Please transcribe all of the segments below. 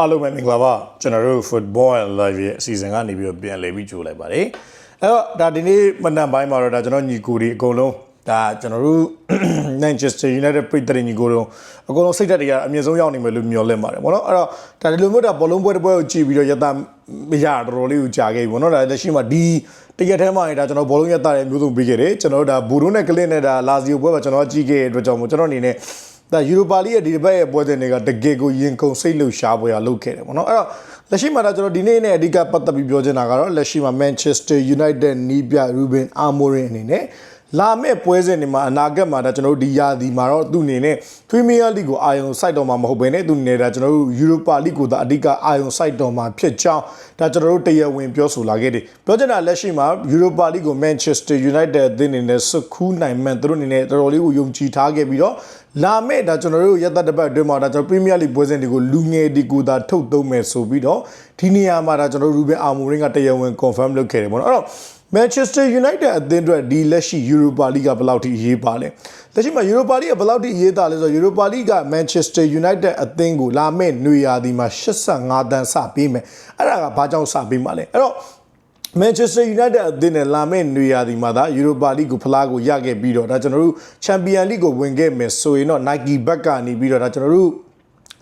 အားလုံးပဲမင်္ဂလာပါကျွန်တော်တို့ Football and Live ရဲ့အစီအစဉ်ကနေပြီးတော့ပြန်လည်ပြီးကြိုလိုက်ပါတယ်အဲ့တော့ဒါဒီနေ့မနက်ပိုင်းမှာတော့ဒါကျွန်တော်ညီကိုတွေအကုန်လုံးဒါကျွန်တော်တို့ Manchester United ပြည်သူညီကိုတို့အကုန်လုံးစိတ်ဓာတ်တွေကအမြင့်ဆုံးရောက်နေမယ်လို့မျှော်လင့်ပါတယ်ဗောနော်အဲ့တော့ဒါဒီလိုမျိုးဒါဘောလုံးပွဲတစ်ပွဲကိုကြည့်ပြီးတော့ရတာမရတော်တော်လေးကိုကြာခဲ့ပြီဗောနော်ဒါလက်ရှိမှာဒီတရက်ထဲမှာဒါကျွန်တော်ဘောလုံးရတာရဲ့မျိုးစုံပြီးခဲ့တယ်ကျွန်တော်တို့ဒါဘူရိုနဲ့ကလစ်နဲ့ဒါလာဇီယိုပွဲမှာကျွန်တော်ကြည့်ခဲ့တဲ့အတွက်ကြောင့်မို့ကျွန်တော်အနေနဲ့ ဒါယူရိုပါလိရဲ့ဒီတစ်ပတ်ရဲ့ပွဲစဉ်တွေကတကယ်ကိုရင်ကုန်စိတ်လှုပ်ရှားပွဲရလုပ်ခဲ့တယ်ပေါ့နော်အဲ့တော့လက်ရှိမှာဒါကျွန်တော်ဒီနေ့နဲ့အဓိကပတ်သက်ပြီးပြောချင်တာကတော့လက်ရှိမှာ Manchester United နီးပြ Ruben Amorim အနေနဲ့ လာမယ့်ပွဲစဉ်တွေမှာအနာဂတ်မှာဒါကျွန်တော်တို့ဒီယာဒီမှာတော့သူ့အနေနဲ့ Premier League ကိုအာရုံစိုက်တော်မှာမဟုတ်ဘဲနဲ့သူ့အနေနဲ့ဒါကျွန်တော်တို့ Europa League ကိုသာအဓိကအာရုံစိုက်တော်မှာဖြစ်ကြောင်းဒါကျွန်တော်တို့တရားဝင်ပြောဆိုလာခဲ့တယ်ပြောချင်တာလက်ရှိမှာ Europa League ကို Manchester United အသင်းအနေနဲ့စခူးနိုင်မှန်သူတို့အနေနဲ့တော်တော်လေးကိုယုံကြည်ထားခဲ့ပြီးတော့လာမယ့်ဒါကျွန်တော်တို့ရက်သက်တစ်ပတ်အတွင်းမှာဒါကျွန်တော် Premier League ပွဲစဉ်တွေကိုလူငယ်ဒီကိုသာထုတ်သုံးမယ်ဆိုပြီးတော့ဒီနေရာမှာဒါကျွန်တော်တို့ Ruben Amorim ကတရားဝင် confirm လုပ်ခဲ့တယ်ပေါ့နော်အဲ့တော့ Manchester United အသင်းအတွက်ဒီလက်ရှိ Europa League ကဘယ်လောက်ထိအရေးပါလဲလက်ရှိမှာ Europa League ကဘယ်လောက်ထိအရေးတာလဲဆိုတော့ Europa League က Manchester United အသင်းကိုလာမယ့်နွေရာသီမှာ85တန်းစပေးမယ်အဲ့ဒါကဘာကြောင့်စပေးမှာလဲအဲ့တော့ Manchester United အသင်းနဲ့လာမယ့်နွေရာသီမှာဒါ Europa League ကိုဖလားကိုရခဲ့ပြီးတော့ဒါကျွန်တော်တို့ Champions League ကိုဝင်ခဲ့မယ်ဆိုရင်တော့ Nike ဘက်ကနေပြီးတော့ဒါကျွန်တော်တို့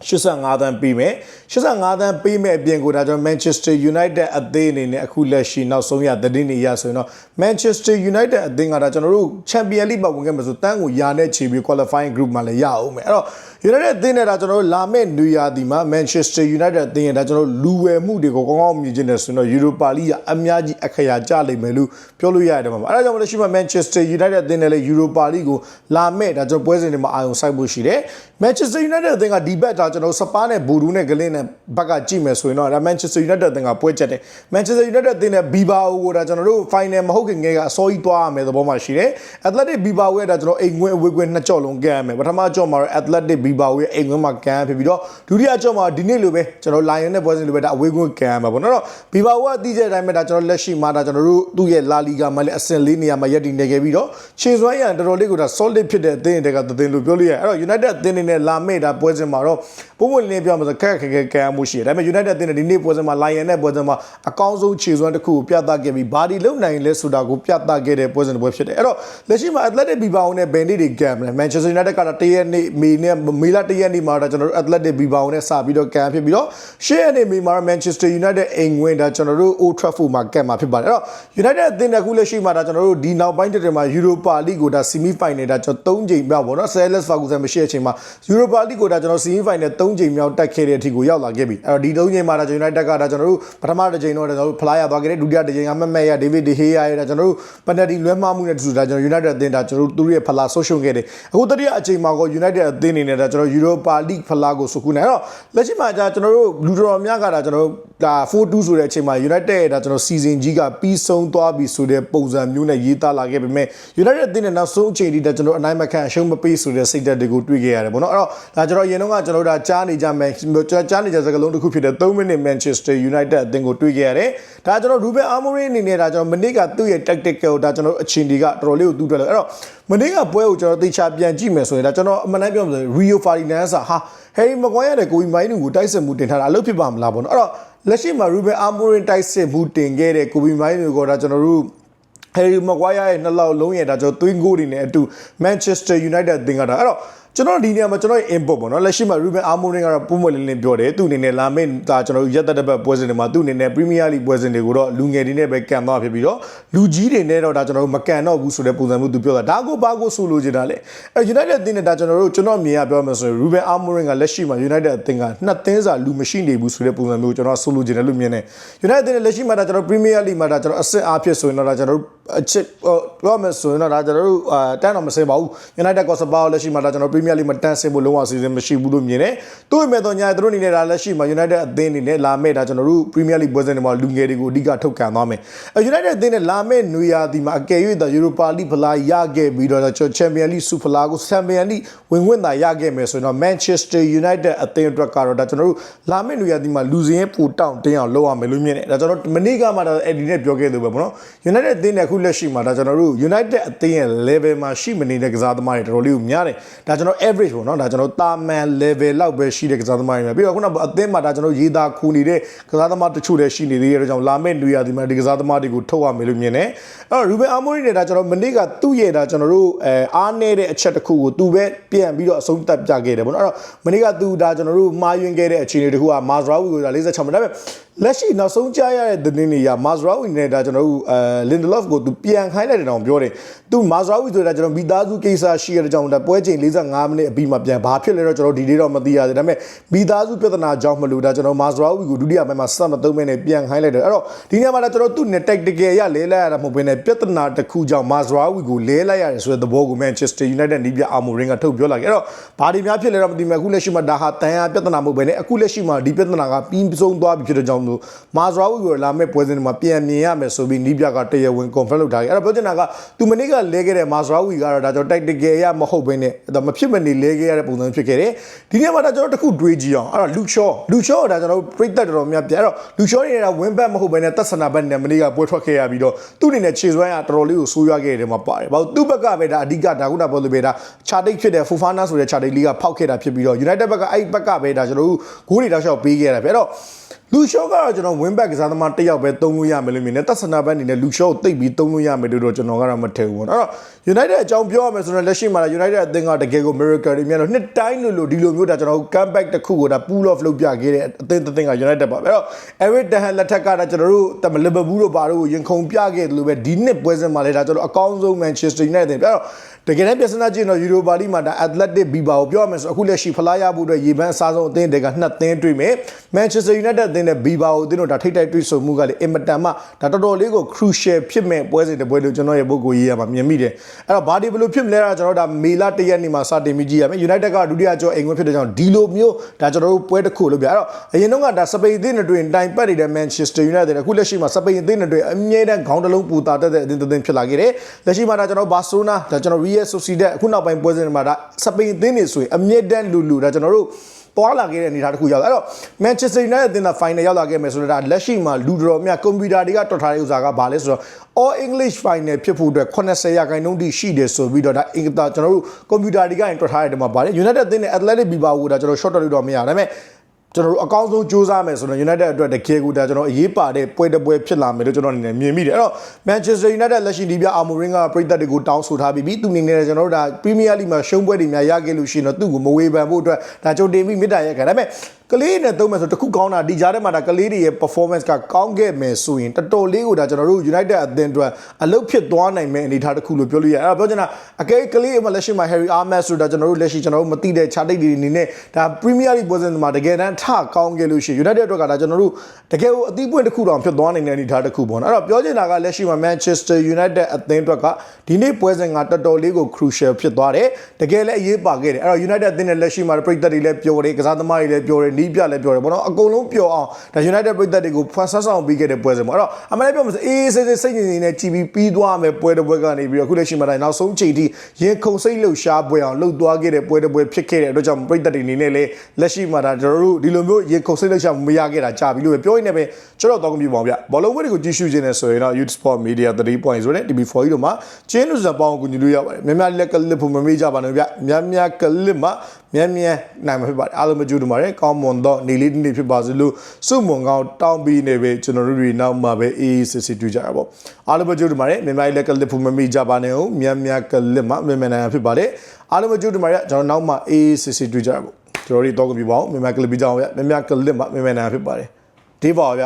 85တန်းပေးမယ်85တန်းပေးမယ်အပြင်ကိုဒါကျွန်တော် Manchester United အသင်းအနေနဲ့အခုလက်ရှိနောက်ဆုံးရသတင်းတွေရဆိုရင်တော့ Manchester United အသင်းကဒါကျွန်တော်တို့ Champions League မှာဝင်ခဲ့မယ်ဆိုတန်းကိုယာနဲ့ချီပြီး qualifying group မှာလည်းရအောင်မယ်အဲ့တော့ United အသင်းနဲ့ဒါကျွန်တော်တို့လာမယ့်နွေရာသီမှာ Manchester United အသင်းရဲ့ဒါကျွန်တော်တို့လူဝယ်မှုတွေကိုကောင်းကောင်းမြင်ချင်တယ်ဆိုရင်တော့ Europa League ကအများကြီးအခရာကျလိမ့်မယ်လို့ပြောလို့ရတယ်မှာပါအဲ့ဒါကြောင့်မလို့ရှိမှ Manchester United အသင်းနဲ့လည်း Europa League ကိုလာမယ့်ဒါကျွန်တော်ပွဲစဉ်တွေမှာအာရုံစိုက်ဖို့ရှိတယ် Manchester United အသင်းကဒီဘက်ဒါကျွန်တော်စပါးနဲ့ဘူဒူနဲ့ဂလင်းနဲ့ဘက်ကကြည့်မယ်ဆိုရင်တော့ဒါ Manchester United အသင်းကပွဲချက်တယ် Manchester United အသင်းနဲ့ Bilbao ကိုဒါကျွန်တော်တို့ final မဟုတ်ခင်ငယ်ကအစောကြီးသွားရမယ်သဘောမှရှိတယ် Athletic Bilbao ရဲ့ဒါကျွန်တော်အိမ်ငွေအဝေးကွင်းနှစ်ကြော့လုံးကမ်းရမယ်ပထမကြော့မှာတော့ Athletic Bilbao ရဲ့အိမ်ငွေမှာကမ်းဖြစ်ပြီးတော့ဒုတိယကြော့မှာဒီနေ့လိုပဲကျွန်တော် Lion နဲ့ပွဲစဉ်လိုပဲဒါအဝေးကွင်းကမ်းရမှာပေါ့နော်တော့ Bilbao ကတီးတဲ့အတိုင်းပဲဒါကျွန်တော်လက်ရှိမှာဒါကျွန်တော်တို့သူ့ရဲ့ La Liga မှာလည်းအဆင့်၄နေရာမှာရပ်တည်နေခဲ့ပြီးတော့ခြေစွမ်းရန်တော်တော်လေးကိုဒါ solid ဖြစ်တဲ့အသင်းတွေကသင်းလို့ပြောလို့ရတယ်အဲ့တော့ United အသင်းတွေနဲ့လာမယ့်ဒါပွဲစဉ်မှာတော့ပုံမှန်လေးပြောမှာဆိုခက်ခက်ခဲခဲကမ်းမှုရှိတယ်ဒါပေမဲ့ United အသင်းတွေဒီနေ့ပွဲစဉ်မှာ Lion နဲ့ပွဲစဉ်မှာအကောင်းဆုံးခြေစွမ်းတစ်ခုကိုပြသခဲ့ပြီးဘာဒီလုံနိုင်လဲဆိုတာကိုပြသခဲ့တဲ့ပွဲစဉ်တစ်ပွဲဖြစ်တယ်အဲ့တော့လက်ရှိမှာ Athletic Bilbao နဲ့ Bendy တွေကမ်းတယ် Manchester United ကတော့တရက်နေ့မေနဲ့မေလတရက်နေ့မှာတော့ကျွန်တော်တို့ Athletic Bilbao နဲ့စပြီးတော့ကမ်းဖြစ်ပြီးတော့ရှေ့ရက်နေ့မေမှာတော့ Manchester United အိမ်ဝင်ဒါကျွန်တော်တို့ Old Trafford မှာကမ်းမှာဖြစ်ပါတယ်အဲ့တော့ United အသင်းတစ်ခုလက်ရှိမှာဒါကျွန်တော်တို့ဒီနောက်ပိုင်းတစ်တွေမှာ Europa League ကိုဒါ semi final ဒါကျွန်တော်၃ချိန်မြောက်ပေါ့နော် Alex Ferguson မရှိတဲ့အချိန်မှာ Europa League ကိုဒါကျွန်တော် semi final ၃ချိန်မြောက်တက်ခဲ့တဲ့အထိကိုရောက်လာခဲ့ပြီအဲ့တော့ဒီ၃ချိန်မှာဒါကျွန်တော် United ကဒါကျွန်တော်တို့ပထမတစ်ချိန်တော့ကျွန်တော်တို့ဖလားရသွားခဲ့တယ်ဒုတိယတစ်ချိန်ကမက်မက်ရ David De Gea ရဒါကျွန်တော်တို့ penalty လွဲမှားမှုနဲ့တူဒါကျွန်တော် United အသင်းဒါကျွန်တော်တို့သူတို့ရဲ့ဖလားဆုံးရှုံးခဲ့တယ်အခုတတိယအချိန်မှာကို United အသင်းအနေနဲ့ဒါကျွန်တော် Europa League ဖလားကိုစုခုနိုင်အဲ့တော့လက်ရှိမှာဒါကျွန်တော်တို့လူတော်များကဒါကျွန်တော်တို့ဒါ4-2ဆိုတဲ့အချိန်မှာ United ရဲ့ဒါကျွန်တော် season ကြီးကပြီးဆုံးသွားပြီဆိုတဲ့ပုံစံမျိုးနဲ့ရေးသားလာခဲ့ပေမဲ့ United အသင်းနဲ့နောက်ဆုံးအချိန်ထိဒါကျွန်တော်အနိုင်မခံအရှုံးမပေးဆိုတဲ့စိတ်ဓာတ်တွေကိုတွေ့ခဲ့ရတယ်ပေါ့နော်အဲ့တော့ဒါကျွန်တော်အရင်တော့ကကျွန်တော်တို့ဒါကြားနေကြမယ်ကြားနေကြစကားလုံးတစ်ခုဖြစ်တဲ့3မိနစ် Manchester United အသင်းကိုတွေ့ခဲ့ရတယ်ဒါကျွန်တော် Ruben Amorim အနေနဲ့ဒါကျွန်တော်မနေ့ကသူ့ရဲ့ tactical ဒါကျွန်တော်အချိန်တွေကတော်တော်လေးကိုတူးထွက်လာအဲ့တော့မနေ့ကပွဲကိုကျွန်တော်သေချာပြန်ကြည့်မယ်ဆိုရင်ဒါကျွန်တော်အမှန်တမ်းပြောမယ်ဆိုရင် Rio Ferdinand ဟာ Harry Maguire နဲ့ကိုဘီမိုင်းနူကိုတိုက်စစ်မှုတင်ထားတာအလုပ်ဖြစ်ပါမလားပေါ့နော်အဲ့တော့လက်ရှိမှာ Ruben Amorim တိုက်စစ်မှုတင်ခဲ့တဲ့ကိုဘီမိုင်းနူကိုဒါကျွန်တော်တို့ Harry Maguire ရဲ့နှစ်လောက်လုံးရဲ့ဒါကျွန်တော် twin goal တွေနဲ့အတူ Manchester United အသင်းကဒါအဲ့တော့ ကျွန်တော်ဒီနေရာမှာကျွန်တော် input ပေါ့နော်လက်ရှိမှာ Ruben Amorim ကတော့ပုံမှန်လင်းလင်းပြောတယ်သူအနေနဲ့လာမယ့်ဒါကျွန်တော်ရက်သက်တစ်ပတ်ပွဲစဉ်တွေမှာသူအနေနဲ့ Premier League ပွဲစဉ်တွေကိုတော့လူငယ်တွေနဲ့ပဲကန်သွားဖြစ်ပြီးတော့လူကြီးတွေနဲ့တော့ဒါကျွန်တော်တို့မကန်တော့ဘူးဆိုတဲ့ပုံစံမျိုးသူပြောတာဒါကိုဘာကိုဆိုလိုချင်တာလဲအဲ United အသင်းနဲ့ဒါကျွန်တော်တို့ကျွန်တော်မြင်ရပြောမယ်ဆိုရင် Ruben Amorim ကလက်ရှိမှာ United အသင်းကနှစ်သင်းစာလူမရှိနေဘူးဆိုတဲ့ပုံစံမျိုးကျွန်တော်ဆိုလိုချင်တယ်လို့မြင်တယ် United အသင်းနဲ့လက်ရှိမှာဒါကျွန်တော် Premier League မှာဒါကျွန်တော်အဆင့်အားဖြင့်ဆိုရင်တော့ဒါကျွန်တော်တို့ အချစ်ပြောမယ်ဆိုရင်တော့ဒါကျွန်တော်တို့အာတန်းတော့မစင်ပါဘူး United ကစပါလက်ရှိမှာဒါကျွန်တော် Premier League မှာတန်းစင်ဖို့လုံးဝအစီအစဉ်မရှိဘူးလို့မြင်တယ်။သူ့မဲ့တော့ညာသူတို့အနေနဲ့ဒါလက်ရှိမှာ United အသင်းအနေနဲ့လာမဲ့ဒါကျွန်တော်တို့ Premier League ပွဲစဉ်တွေမှာလူငယ်တွေကိုအဓိကထုတ်ကန်သွားမယ်။အဲ United အသင်းနဲ့လာမဲ့နွေရာသီမှာအကယ်၍ဒါ Europa League ဖလားရခဲ့ပြီးတော့ကျွန်တော် Champions League ဆုဖလားကို Champions League ဝင်ဝင်သာရခဲ့မယ်ဆိုရင်တော့ Manchester United အသင်းအတွက်ကတော့ဒါကျွန်တော်တို့လာမဲ့နွေရာသီမှာလူစင်းပူတောင့်တင်းအောင်လုပ်ရမယ်လို့မြင်တယ်။ဒါကျွန်တော်မနေ့ကမှဒါ Eddie နဲ့ပြောခဲ့သူပဲပေါ့နော်။ United အသင်းနဲ့အခုလက်ရှိမှာဒါကျွန်တော်တို့ United အသင်းရဲ့ level မှာရှိမနေတဲ့ကစားသမားတွေတော်တော်လေးကိုများတယ်ဒါကျွန်တော် average ပေါ့နော်ဒါကျွန်တော်တာမန် level လောက်ပဲရှိတဲ့ကစားသမားတွေများပြီးတော့ခုနကအသင်းမှာဒါကျွန်တော်ရေးသားခူနေတဲ့ကစားသမားတချို့လည်းရှိနေသေးတဲ့ကြောင့်လာမယ့်နေရာဒီမှာဒီကစားသမားတွေကိုထုတ်ရမယ်လို့မြင်တယ်အဲ့တော့ Ruben Amorim နဲ့ဒါကျွန်တော်မနေ့ကသူ့ရဲ့ဒါကျွန်တော်တို့အဲအားနေတဲ့အချက်တစ်ခုကိုသူပဲပြန်ပြီးတော့အဆုံးသတ်ပြခဲ့တယ်ပေါ့နော်အဲ့တော့မနေ့ကသူဒါကျွန်တော်တို့မှားယွင်းခဲ့တဲ့အခြေအနေတစ်ခုက Mazraoui ကိုဒါ46မိနစ်ဒါပေမဲ့ လက်ရှိနောက်ဆုံးကြားရတဲ့သတင်းတွေရ Mazraoui နဲ့ဒါကျွန်တော်တို့အဲ Lindelof ကိုသူပြန်ခိုင်းလိုက်တယ်တောင်ပြောတယ်သူ Mazraoui ဆိုတာကျွန်တော်မိသားစုကိစ္စရှိရတဲ့ကြောင့်ဒါပွဲချိန်45မိနစ်အပြီးမှပြန်ဘာဖြစ်လဲတော့ကျွန်တော်ဒီနေ့တော့မသိရသေးဒါပေမဲ့မိသားစုပြဿနာကြောင့်မလို့ဒါကျွန်တော် Mazraoui ကိုဒုတိယပိုင်းမှာစမသုံးမဲနဲ့ပြန်ခိုင်းလိုက်တယ်အဲ့တော့ဒီနေ့မှာဒါကျွန်တော်သူ့နဲ့ tactical ရလဲလိုက်ရတာမဟုတ်ဘဲနဲ့ပြဿနာတစ်ခုကြောင့် Mazraoui ကိုလဲလိုက်ရတယ်ဆိုတဲ့သဘောကို Manchester United နီးပြ Amorim ကထုတ်ပြောလာခဲ့အဲ့တော့ဘာဒီများဖြစ်လဲတော့မသိဘူးအခုလက်ရှိမှာဒါဟာတန်ရာပြဿနာမဟုတ်ဘဲနဲ့အခုလက်ရှိမှာဒီပြဿနာကပြီးဆုံးသွားပြီဖြစ်တဲ့ကြောင့်လို့ Mazraoui ကိုလာမဲ့ပွဲစဉ်တွေမှာပြန်မြင်ရမယ်ဆိုပြီးနီးပြကတရားဝင် confirm လုပ်ထားခဲ့အဲ့တော့ပြောချင်တာကသူမနေ့ကလဲခဲ့တဲ့ Mazraoui ကတော့ဒါကျွန်တော် tactical ရမဟုတ်ဘဲနဲ့ဒါမဖြစ်မနေလဲခဲ့ရတဲ့ပုံစံဖြစ်ခဲ့တယ်ဒီနေ့မှာဒါကျွန်တော်တစ်ခုတွေးကြည့်အောင်အဲ့တော့ Luke Shaw Luke Shaw ကဒါကျွန်တော်ပြိတ်သက်တော်တော်များပြန်အဲ့တော့ Luke Shaw ရဲ့ဒါ win back မဟုတ်ဘဲနဲ့သက်ဆနာဘက်နဲ့မနေ့ကပွဲထွက်ခဲ့ရပြီးတော့သူ့အနေနဲ့ခြေစွမ်းရတော်တော်လေးကိုဆိုးရွားခဲ့တယ်မှာပါတယ်ဘာလို့သူ့ဘက်ကပဲဒါအဓိကဒါကုနာပေါ်လို့ပဲဒါခြာတိတ်ဖြစ်တဲ့ Fofana ဆိုတဲ့ခြာတိတ်လေးကဖောက်ခဲ့တာဖြစ်ပြီးတော့ United ဘက်ကအဲ့ဘက်ကပဲဒါကျွန်တော်တို့ဂိုးတွေတောက်လျှောက်ပေးခဲ့တာပဲအဲ့တော့ လူရှော့ကတော့ကျွန်တော် win back ကစားသမားတစ်ယောက်ပဲသုံးလို့ရမယ်လို့မြင်တယ်သက်ဆနာဘက်အနေနဲ့လူရှော့ကိုတိတ်ပြီးသုံးလို့ရမယ်လို့တော့ကျွန်တော်ကတော့မထင်ဘူးပေါ့နော်အဲ့တော့ United အကြောင်းပြောရမယ်ဆိုတော့လက်ရှိမှာ United အသင်းကတကယ်ကို miracle တွေမြန်တော့နှစ်တိုင်းလို့လို့ဒီလိုမျိုးဒါကျွန်တော် comeback တစ်ခုကိုဒါ pull off လုပ်ပြခဲ့တဲ့အသင်းတစ်သင်းက United ပါပဲအဲ့တော့ Eric Ten Hag လက်ထက်ကဒါကျွန်တော်တို့တမ Liverpool တို့ဘာတို့ကိုရင်ခုန်ပြခဲ့တယ်လို့ပဲဒီနှစ်ပွဲစဉ်မှာလည်းဒါကျွန်တော်အကောင်းဆုံး Manchester United အဲ့တော့ တကယ်တမ်းပြဿနာကြည့်တော့ Europa League မှာဒါ Athletic Bilbao ကိုပြောရမယ်ဆိုအခုလက်ရှိဖလားရဖို့အတွက်ရေပန်းအစားဆုံးအသင်းတွေကနှစ်သင်းတွေ့မယ် Manchester United အသင်းနဲ့ Bilbao အသင်းတို့ဒါထိတ်တိုက်တွေ့ဆုံမှုကလည်းအင်မတန်မှဒါတော်တော်လေးကို crucial ဖြစ်မဲ့ပွဲစဉ်တစ်ပွဲလို့ကျွန်တော်ရဲ့ပုဂ္ဂိုလ်ရေးရမှာမြင်မိတယ်အဲ့တော့ဘာဒီဘယ်လိုဖြစ်မလဲတော့ကျွန်တော်ဒါမေလတရက်နေ့မှာစတင်ပြီးကြည့်ရမယ် United ကဒုတိယကျော်အိမ်ဝင်ဖြစ်တဲ့ကြောင့်ဒီလိုမျိုးဒါကျွန်တော်တို့ပွဲတစ်ခုလို့ပြအဲ့တော့အရင်တော့ကဒါစပိန်အသင်းတွေတွင်တိုင်ပတ်နေတဲ့ Manchester United အခုလက်ရှိမှာစပိန်အသင်းတွေတွင်အမြဲတမ်းခေါင်းတစ်လုံးပူတာတက်တဲ့အသင်းတစ်သင်းဖြစ်လာခဲ့တယ်လက်ရှိမှာဒါကျွန်တော် Barcelona ဒါကျွန်တော် Real Sociedad အခုနောက်ပိုင်းပွဲစဉ်တွေမှာဒါစပိန်အသင်းတွေဆိုရင်အမြဲတမ်းလူလူဒါကျွန်တော်တို့သွားလာခဲ့တဲ့အနေအထားတစ်ခုရောက်လာအဲ့တော့ Manchester United အသင်းက final ရောက်လာခဲ့မယ်ဆိုတော့ဒါလက်ရှိမှာလူတော်များကွန်ပျူတာတွေကတွတ်ထားတဲ့ဥစ္စာကဘာလဲဆိုတော့ All English final ဖြစ်ဖို့အတွက်80ရာခိုင်နှုန်းထိရှိတယ်ဆိုပြီးတော့ဒါအင်္ဂတာကျွန်တော်တို့ကွန်ပျူတာတွေကရင်တွတ်ထားတဲ့နေရာမှာပါတယ် United အသင်းနဲ့ Athletic Bilbao ကိုဒါကျွန်တော် short တက်လို့တော့မရဒါပေမဲ့ ကျွန်တော်တို့အကောင်းဆုံးစူးစမ်းမယ်ဆိုတော့ United အတွက်တကယ်ကိုဒါကျွန်တော်အရေးပါတဲ့ပွဲတစ်ပွဲဖြစ်လာမယ်လို့ကျွန်တော်အနေနဲ့မြင်မိတယ်အဲ့တော့ Manchester United လက်ရှိဒီပြ Amorim ကပြည်သက်တွေကိုတောင်းဆိုထားပြီးပြီသူအနေနဲ့ကျွန်တော်တို့ဒါ Premier League မှာရှုံးပွဲတွေများရခဲ့လို့ရှိရင်တော့သူ့ကိုမဝေဖန်ဖို့အတွက်ဒါကြိုတင်ပြီးမေတ္တာရက်ခံဒါပေမဲ့ ကလေးနဲ့သုံးမယ်ဆိုတခုကောင်းတာဒီကြားထဲမှာဒါကလေးတွေရဲ့ performance ကကောင်းခဲ့မယ်ဆိုရင်တော်တော်လေးကိုဒါကျွန်တော်တို့ United အသင်းအတွက်အလုပ်ဖြစ်သွားနိုင်မယ့်အနေအထားတစ်ခုလို့ပြောလို့ရတယ်အဲ့တော့ပြောချင်တာအကဲကလေးမှာလက်ရှိမှာ Harry Ahmed ဆိုတာကျွန်တော်တို့လက်ရှိကျွန်တော်တို့မသိတဲ့ခြားတိတ်တွေအနေနဲ့ဒါ Premier League ပွဲစဉ်မှာတကယ်တမ်းထကောင်းခဲ့လို့ရှိရင် United အတွက်ကဒါကျွန်တော်တို့တကယ်ကိုအသီးပွင့်တစ်ခုတောင်ဖြစ်သွားနိုင်တဲ့အနေအထားတစ်ခုပေါ့နော်အဲ့တော့ပြောချင်တာကလက်ရှိမှာ Manchester United အသင်းအတွက်ကဒီနေ့ပွဲစဉ်ကတော်တော်လေးကို crucial ဖြစ်သွားတယ်တကယ်လည်းအရေးပါခဲ့တယ်အဲ့တော့ United အသင်းနဲ့လက်ရှိမှာပြည်သက်တွေလည်းပြောတယ်ကစားသမားတွေလည်းပြောတယ်နီးပြလည်းပြောတယ်ပေါ့နော်အကုန်လုံးပျော်အောင်ဒါ United ပြည်သက်တွေကိုဖွင့်ဆက်ဆောင်ပြီးခဲ့တဲ့ပွဲစဉ်ပေါ့အဲ့တော့အမှန်တကယ်ပြောမှဆိုအေးစိတ်စိတ်စိတ်ငြိမ်ငြိမ်နဲ့ကြည်ပြီးပြီးသွားမယ်ပွဲတစ်ပွဲကနေပြီးတော့အခုလက်ရှိမှာတိုင်းနောက်ဆုံးချိန်ထိရင်ခုန်စိတ်လှုပ်ရှားပွဲအောင်လှုပ်သွားခဲ့တဲ့ပွဲတစ်ပွဲဖြစ်ခဲ့တဲ့အတွက်ကြောင့်ပြည်သက်တွေအနေနဲ့လည်းလက်ရှိမှာဒါကျွန်တော်တို့ဒီလိုမျိုးရင်ခုန်စိတ်လှုပ်ရှားမရခဲ့တာကြာပြီလို့ပဲပြောရင်းနဲ့ပဲကျွန်တော်တော့ကပြပါအောင်ဗျဘောလုံးပွဲတွေကိုကြည့်ရှုခြင်းနဲ့ဆိုရင်တော့ Youth Sport Media 3 point ဆိုတဲ့ TV4 ကြီးတို့မှာကျင်းလူစံပေါင်းကိုကူညီလို့ရပါတယ်များများလက်ကလစ်ဖို့မမေ့ကြပါနဲ့ဗျများများကလစ်မှာမြန်မြန်နိုင်မှာဖြစ်ပါတယ်အားလုံးမကြိုးတူပါတယ်ကောင်းမွန်တော့နေလေးနေ့ဖြစ်ပါစေလို့စုမွန်ကောင်းတောင်းပြီးနေပဲကျွန်တော်တို့တွေနောက်မှာပဲအေးအေးစစ်စစ်တွေ့ကြရပါအားလုံးမကြိုးတူပါတယ်မြန်များလက်ကလစ်ဖို့မမေ့ကြပါနဲ့ဟုတ်မြန်များကလစ်မှာမြန်မြန်နိုင်မှာဖြစ်ပါတယ်အားလုံးမကြိုးတူပါတယ်ကျွန်တော်နောက်မှာအေးအေးစစ်စစ်တွေ့ကြရပါကျွန်တော်တို့တော့ကပြပါအောင်မြန်များကလစ်ပြီးကြအောင်ဗျမြန်များကလစ်မှာမြန်မြန်နိုင်မှာဖြစ်ပါတယ်ဒီပါဗျ